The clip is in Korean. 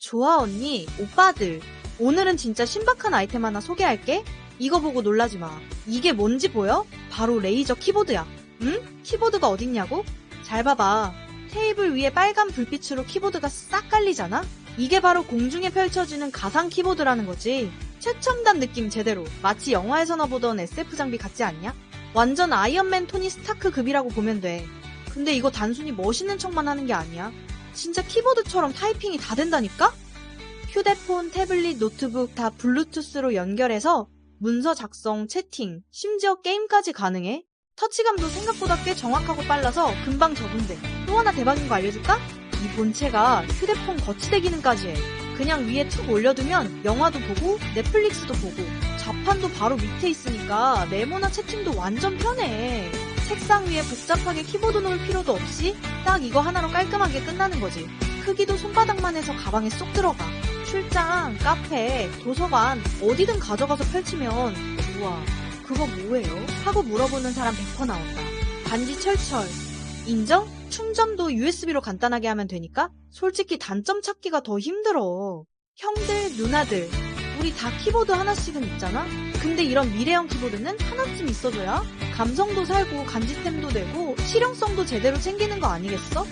좋아 언니, 오빠들. 오늘은 진짜 신박한 아이템 하나 소개할게. 이거 보고 놀라지 마. 이게 뭔지 보여? 바로 레이저 키보드야. 응? 키보드가 어딨냐고? 잘 봐봐. 테이블 위에 빨간 불빛으로 키보드가 싹 깔리잖아? 이게 바로 공중에 펼쳐지는 가상 키보드라는 거지. 최첨단 느낌 제대로. 마치 영화에서나 보던 SF 장비 같지 않냐? 완전 아이언맨 토니 스타크 급이라고 보면 돼. 근데 이거 단순히 멋있는 척만 하는 게 아니야. 진짜 키보드처럼 타이핑이 다 된다니까? 휴대폰, 태블릿, 노트북 다 블루투스로 연결해서 문서 작성, 채팅, 심지어 게임까지 가능해. 터치감도 생각보다 꽤 정확하고 빨라서 금방 적응돼. 또 하나 대박인 거 알려줄까? 이 본체가 휴대폰 거치대 기능까지 해. 그냥 위에 툭 올려두면 영화도 보고 넷플릭스도 보고 자판도 바로 밑에 있으니까 메모나 채팅도 완전 편해. 책상 위에 복잡하게 키보드 놓을 필요도 없이 딱 이거 하나로 깔끔하게 끝나는 거지. 크기도 손바닥만 해서 가방에 쏙 들어가. 출장, 카페, 도서관 어디든 가져가서 펼치면 우와 그거 뭐예요? 하고 물어보는 사람 100% 나온다. 반지 철철. 인정? 충전도 USB로 간단하게 하면 되니까 솔직히 단점 찾기가 더 힘들어. 형들, 누나들 우리 다 키보드 하나씩은 있잖아? 근데 이런 미래형 키보드는 하나쯤 있어줘야 감성도 살고 간지템도 되고 실용성도 제대로 챙기는 거 아니겠어?